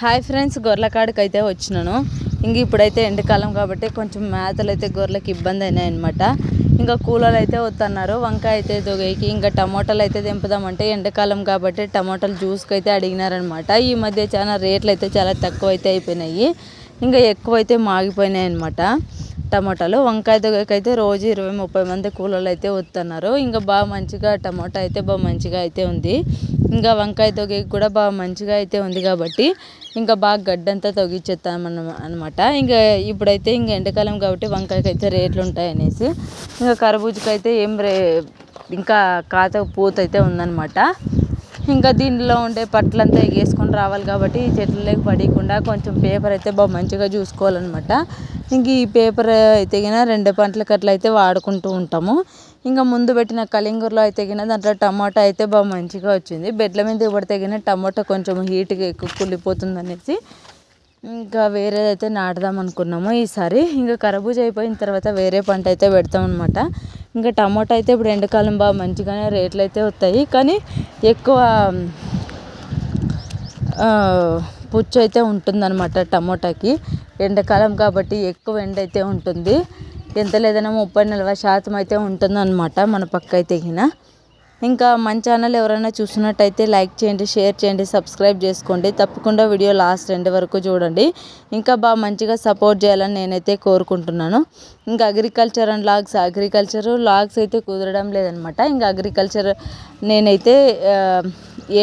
Hi friends గొర్రెల కాడికి అయితే వచ్చినాను. ఇంక ఇప్పుడైతే ఎండాకాలం కాబట్టి కొంచెం మేతలు అయితే గొర్రెలకు ఇబ్బంది అయినాయి అనమాట ఇంకా కూలర్లు అయితే వద్దన్నారు. వంకాయ అయితే దొగేకి ఇంకా టమోటాలు అయితే దింపుదామంటే ఎండాకాలం కాబట్టి టమాటాలు జ్యూస్కి అయితే అడిగినారనమాట ఈ మధ్య చాలా రేట్లు అయితే చాలా తక్కువ అయితే అయిపోయినాయి. ఇంకా ఎక్కువ అయితే మాగిపోయినాయి అనమాట టమాటాలు. వంకాయ దగ్గరకైతే రోజు ఇరవై ముప్పై మంది కూలర్లు అయితే వస్తున్నారు ఇంకా బాగా మంచిగా టమాటా అయితే బాగా మంచిగా అయితే ఉంది. ఇంకా వంకాయ తొగేకి కూడా బాగా మంచిగా అయితే ఉంది కాబట్టి ఇంకా బాగా గడ్డంతా తొగిచ్చేస్తాం అనమాట ఇంకా ఇప్పుడైతే ఇంకా ఎండాకాలం కాబట్టి వంకాయకి అయితే రేట్లు ఉంటాయి అనేసి ఇంకా కరబూజకి అయితే ఏం రే ఇంకా కాత పూత అయితే ఉందన్నమాట. ఇంకా దీనిలో ఉండే పట్లంతా ఎగేసుకొని రావాలి కాబట్టి ఈ చెట్లలోకి పడకుండా కొంచెం పేపర్ అయితే బాగా మంచిగా చూసుకోవాలన్నమాట. ఇంక ఈ పేపర్ అయితే గిన రెండు పంటలకు అట్లా అయితే వాడుకుంటూ ఉంటాము. ఇంకా ముందు పెట్టిన కలింగూరలో అయితే గిన దాంట్లో టమాటా అయితే బాగా మంచిగా వచ్చింది. బెడ్ల మీద పడితే గిన టమాటా కొంచెం హీట్గా ఎక్కువ కుళ్ళిపోతుంది అనేసి ఇంకా వేరేదైతే నాటుదాం అనుకున్నాము ఈసారి. ఇంకా కరబూజ అయిపోయిన తర్వాత వేరే పంట అయితే పెడతాం అనమాట ఇంకా టమాటా అయితే ఇప్పుడు ఎండాకాలం బాగా మంచిగానే రేట్లు అయితే వస్తాయి. కానీ ఎక్కువ పుచ్చు అయితే ఉంటుందన్నమాట టమోటాకి. ఎండాకాలం కాబట్టి ఎక్కువ ఎండ అయితే ఉంటుంది. ఎంత లేదన్నా ముప్పై నలభై శాతం అయితే ఉంటుందన్నమాట మన పక్క అయితే ఇంకా మన ఛానల్ ఎవరైనా చూసినట్టయితే లైక్ చేయండి షేర్ చేయండి సబ్స్క్రైబ్ చేసుకోండి. తప్పకుండా వీడియో లాస్ట్ ఎండ్ వరకు చూడండి. ఇంకా బాగా మంచిగా సపోర్ట్ చేయాలని నేనైతే కోరుకుంటున్నాను. ఇంకా agriculture and logs agriculture logs అయితే కుదరడం లేదనమాట. ఇంకా అగ్రికల్చర్ నేనైతే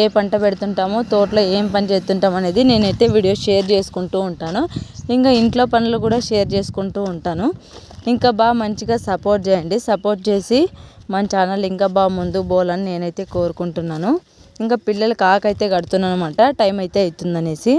ఏ పంట పెడుతుంటామో తోటలో ఏం పని చేస్తుంటాం అనేది నేనైతే వీడియో షేర్ చేసుకుంటూ ఉంటాను. ఇంకా ఇంట్లో పనులు కూడా షేర్ చేసుకుంటూ ఉంటాను. ఇంకా బాగా మంచిగా సపోర్ట్ చేయండి. సపోర్ట్ చేసి మన ఛానల్ ఇంకా బాగా ముందు పోవాలని నేనైతే కోరుకుంటున్నాను. ఇంకా పిల్లలకి ఆకైతే కడుతున్నాను అనమాట టైం అయితే అవుతుందనేసి.